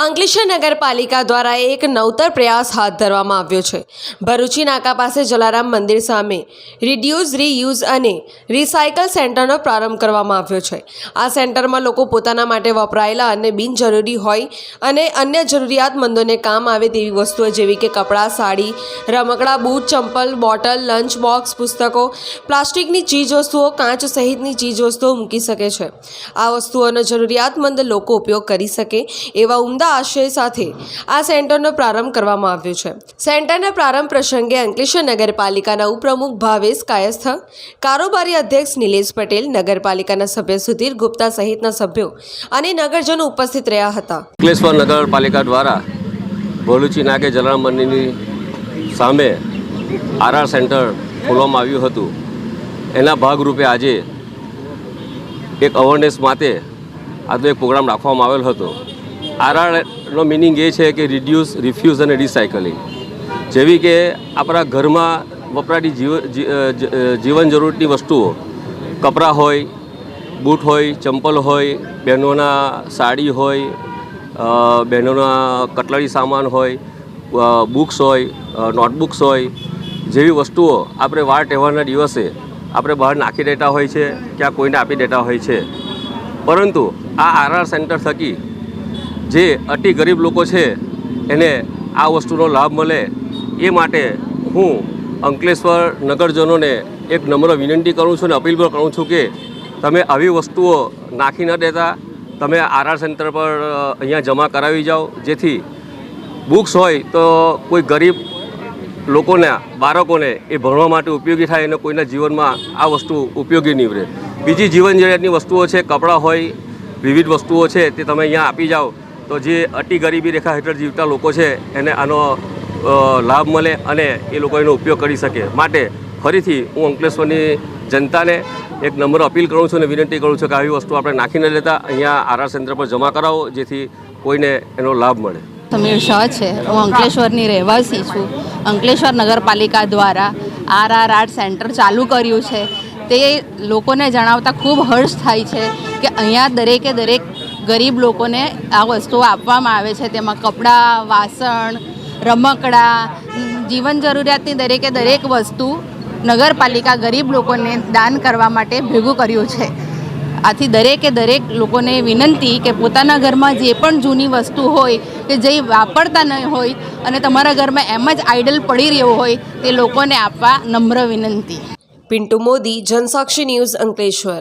અંકલેશ્વર નગરપાલિકા દ્વારા એક નવતર પ્રયાસ હાથ ધરવામાં આવ્યો છે. ભરૂચી નાકા પાસે જલારામ મંદિર સામે રિડ્યુઝ, રીયુઝ અને રિસાયકલ સેન્ટરનો પ્રારંભ કરવામાં આવ્યો છે. આ સેન્ટરમાં લોકો પોતાના માટે વપરાયેલા અને બિનજરૂરી હોય અને અન્ય જરૂરિયાતમંદોને કામ આવે તેવી વસ્તુઓ જેવી કે કપડાં, સાડી, રમકડાં, બૂટ, ચંપલ, બોટલ, લંચ બોક્સ, પુસ્તકો, પ્લાસ્ટિકની ચીજવસ્તુઓ કાચ સહિતની ચીજવસ્તુઓ મૂકી શકે છે. આ વસ્તુઓનો જરૂરિયાતમંદ લોકો ઉપયોગ કરી શકે એવા ઉમદા આશય સાથે આ સેન્ટરનો પ્રારંભ કરવામાં આવ્યો છે. સેન્ટરના પ્રારંભ પ્રસંગે અંકલેશ્વર નગરપાલિકાના ઉપપ્રમુખ ભાવેશ કાયસ્થ, કારોબારી અધ્યક્ષ નિલેશ પટેલ, નગરપાલિકાના સભ્ય સુધીર ગુપ્તા સહિતના સભ્યો અને નગરજનો ઉપસ્થિત રહ્યા હતા. અંકલેશ્વર નગરપાલિકા દ્વારા ભોલુચી નાગે જલારામ મંદિરની સામે આરઆર સેન્ટર ખોલવામાં આવ્યું હતું. એના ભાગરૂપે આજે એક અવેરનેસ માટે આજનો એક પ્રોગ્રામ રાખવામાં આવેલ હતો. આરઆરનો મિનિંગ એ છે કે રિડ્યુસ રિફ્યુઝ અને રિસાયકલિંગ જેવી કે આપણા ઘરમાં વપરાતી જીવ જીવન જરૂરતની વસ્તુઓ કપડાં હોય, બૂટ હોય, ચંપલ હોય, બહેનોના સાડી હોય બહેનોના કટલરી સામાન હોય બુક્સ હોય નોટબુક્સ હોય, જેવી વસ્તુઓ આપણે વાર તહેવારના દિવસે આપણે બહાર નાખી દેતા હોય છે, ક્યાં કોઈને આપી દેતા હોય છે. પરંતુ આ આરઆર સેન્ટર થકી જે અતિ ગરીબ લોકો છે, એને આ વસ્તુનો લાભ મળે, એ માટે હું અંકલેશ્વર નગરજનોને એક નમ્ર વિનંતી કરું છું અને અપીલ પણ કરું છું કે તમે આવી વસ્તુઓ નાખી ન દેતા. તમે આરઆર સેન્ટર પર અહીંયા જમા કરાવી જાઓ. જેથી બુક્સ હોય તો કોઈ ગરીબ લોકોના, બાળકોને એ ભણવા માટે ઉપયોગી થાય અને કોઈના જીવનમાં આ વસ્તુ ઉપયોગી નીવડે બીજી જીવન જરૂરિયાતની વસ્તુઓ છે, કપડાં હોય, વિવિધ વસ્તુઓ છે, તે તમે અહીંયા આપી જાઓ. તો જે અતિ ગરીબી રેખા હેઠળ જીવતા લોકો છે, એને આનો લાભ મળે અને એ લોકો એનો ઉપયોગ કરી શકે. માટે ફરીથી હું અંકલેશ્વરની જનતાને એક નંબર અપીલ કરું છું અને વિનંતી કરું છું કે આવી વસ્તુ આપણે નાખી ન લેતા અહીંયા આરઆર સેન્ટર પર જમા કરાવો, જેથી કોઈને એનો લાભ મળે. સમીર શાહ છે. હું અંકલેશ્વરની રહેવાસી છું. અંકલેશ્વર નગરપાલિકા દ્વારા આર આર આર્ટ સેન્ટર ચાલુ કર્યું છે. તે લોકોને જણાવતા ખૂબ હર્ષ થાય છે કે અહીંયા દરેકે દરેક ગરીબ લોકોને આ વસ્તુઓ આપવામાં આવે છે. તેમાં કપડાં, વાસણ, રમકડા, જીવન જરૂરિયાતની દરેકે દરેક વસ્તુ નગરપાલિકા ગરીબ લોકોને દાન કરવા માટે ભેગું કર્યું છે. આથી દરેકે દરેક લોકોને વિનંતી કે પોતાના ઘરમાં જે પણ જૂની વસ્તુ હોય કે જે વાપરતા નહીં હોય અને તમારા ઘરમાં એમ જ આઈડલ પડી રહ્યો હોય તે લોકોને આપવા નમ્ર વિનંતી. પિન્ટુ મોદી, જનસાક્ષી ન્યૂઝ અંકલેશ્વર.